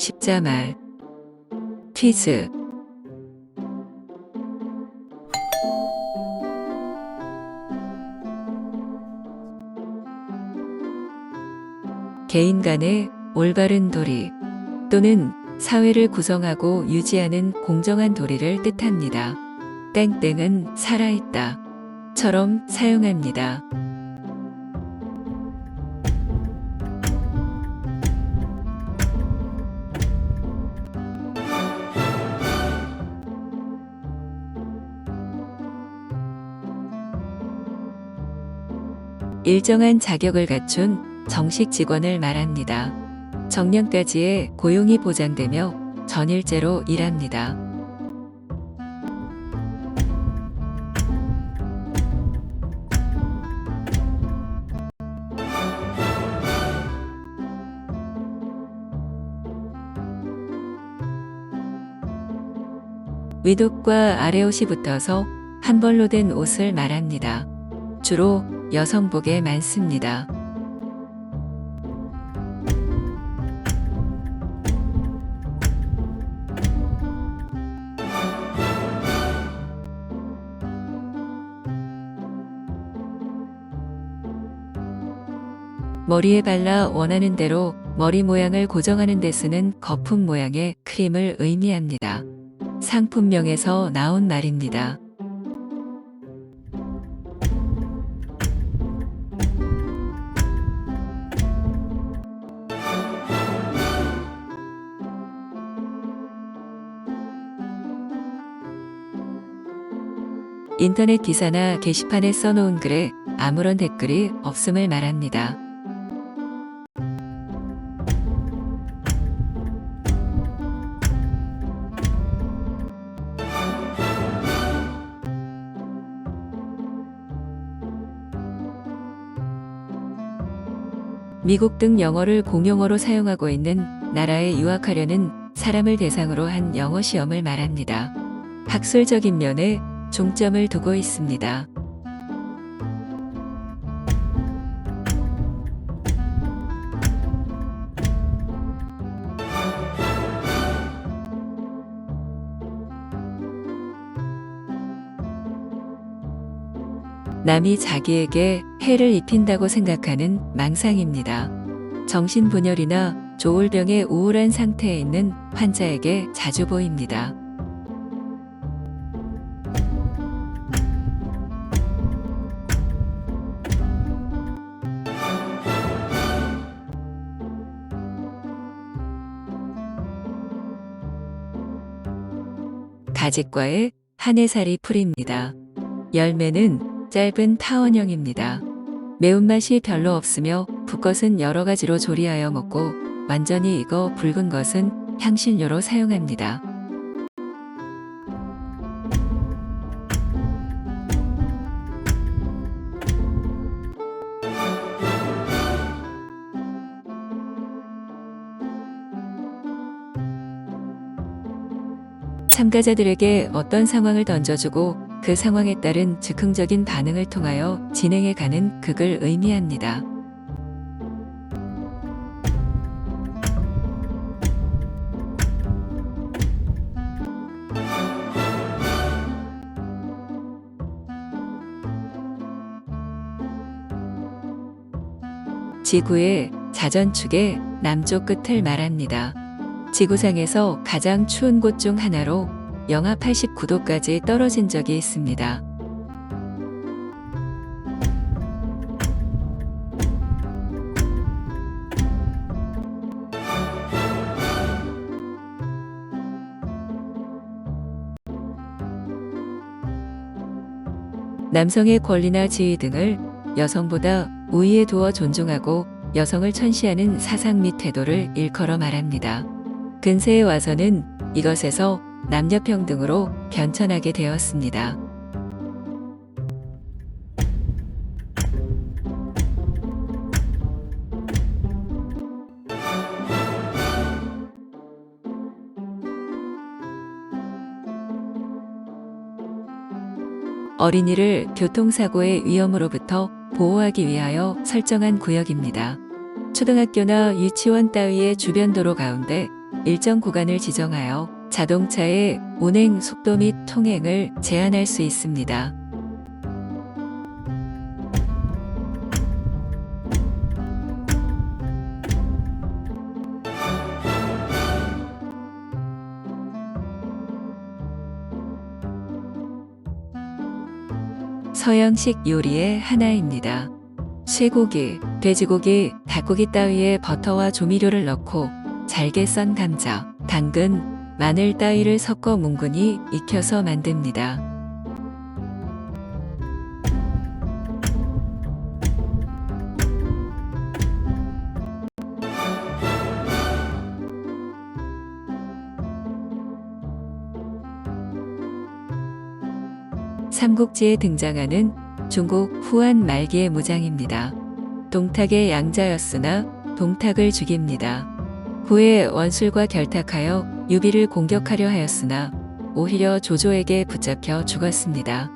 십자말 퀴즈 개인 간의 올바른 도리 또는 사회를 구성하고 유지하는 공정한 도리를 뜻합니다. 땡땡은 살아있다. 처럼 사용합니다. 일정한 자격을 갖춘 정식 직원을 말합니다. 정년까지의 고용이 보장되며 전일제로 일합니다. 위독과 아래옷이 붙어서 한 벌로 된 옷을 말합니다. 주로 여성복에 많습니다. 머리에 발라 원하는 대로 머리 모양을 고정하는 데 쓰는 거품 모양의 크림을 의미합니다. 상품명에서 나온 말입니다. 인터넷 기사나 게시판에 써놓은 글에 아무런 댓글이 없음을 말합니다. 미국 등 영어를 공용어로 사용하고 있는 나라에 유학하려는 사람을 대상으로 한 영어 시험을 말합니다. 학술적인 면에 중점을 두고 있습니다. 남이 자기에게 해를 입힌다고 생각하는 망상입니다. 정신분열이나 조울병의 우울한 상태에 있는 환자에게 자주 보입니다. 가지과의 한해살이 풀입니다. 열매는 짧은 타원형입니다. 매운맛이 별로 없으며 붓것은 여러 가지로 조리하여 먹고 완전히 익어 붉은 것은 향신료로 사용합니다. 참가자들에게 어떤 상황을 던져주고 그 상황에 따른 즉흥적인 반응을 통하여 진행해 가는 극을 의미합니다. 지구의 자전축의 남쪽 끝을 말합니다. 지구상에서 가장 추운 곳 중 하나로 영하 89도까지 떨어진 적이 있습니다. 남성의 권리나 지위 등을 여성보다 우위에 두어 존중하고 여성을 천시하는 사상 및 태도를 일컬어 말합니다. 근세에 와서는 이것에서 남녀평등으로 변천하게 되었습니다. 어린이를 교통사고의 위험으로부터 보호하기 위하여 설정한 구역입니다. 초등학교나 유치원 따위의 주변 도로 가운데 일정 구간을 지정하여 자동차의 운행 속도 및 통행을 제한할 수 있습니다. 서양식 요리의 하나입니다. 쇠고기, 돼지고기, 닭고기 따위에 버터와 조미료를 넣고 잘게 썬 감자, 당근, 마늘 따위를 섞어 뭉근히 익혀서 만듭니다. 삼국지에 등장하는 중국 후한 말기의 무장입니다. 동탁의 양자였으나 동탁을 죽입니다. 후에 원술과 결탁하여 유비를 공격하려 하였으나 오히려 조조에게 붙잡혀 죽었습니다.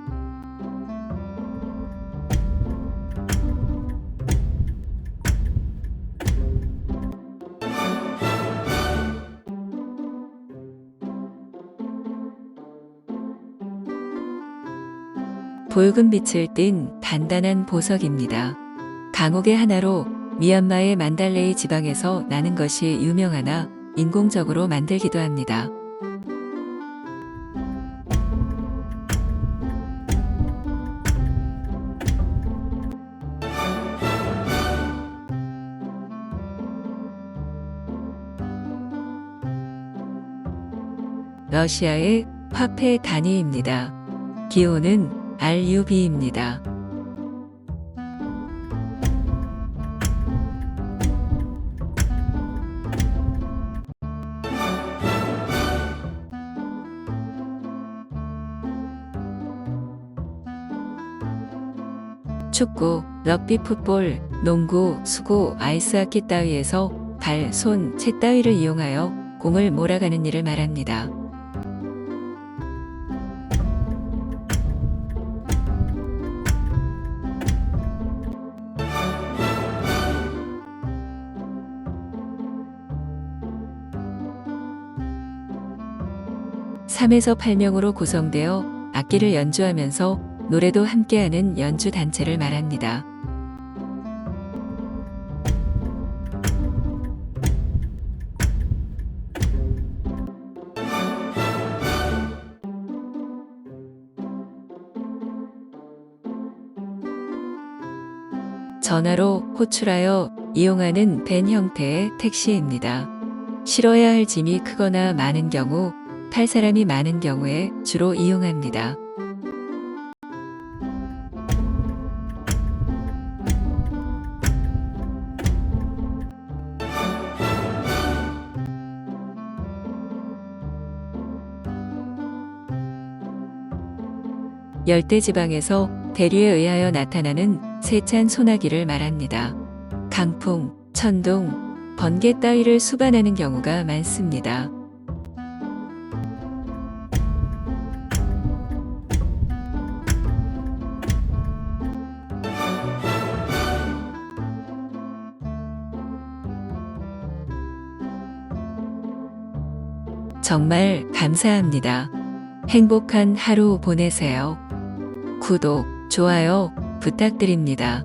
붉은 빛을 띤 단단한 보석입니다. 강옥의 하나로 미얀마의 만달레이 지방에서 나는 것이 유명하나 인공적으로 만들기도 합니다. 러시아의 화폐 단위입니다. 기호는 RUB입니다. 축구, 럭비 풋볼, 농구, 수구, 아이스하키 따위에서 발, 손, 채 따위를 이용하여 공을 몰아가는 일을 말합니다. 삼에서 8명으로 구성되어 악기를 연주하면서 노래도 함께하는 연주 단체를 말합니다. 전화로 호출하여 이용하는 밴 형태의 택시입니다. 실어야 할 짐이 크거나 많은 경우 탈 사람이 많은 경우에 주로 이용합니다. 열대지방에서 대류에 의하여 나타나는 세찬 소나기를 말합니다. 강풍, 천둥, 번개 따위를 수반하는 경우가 많습니다. 정말 감사합니다. 행복한 하루 보내세요. 구독, 좋아요 부탁드립니다.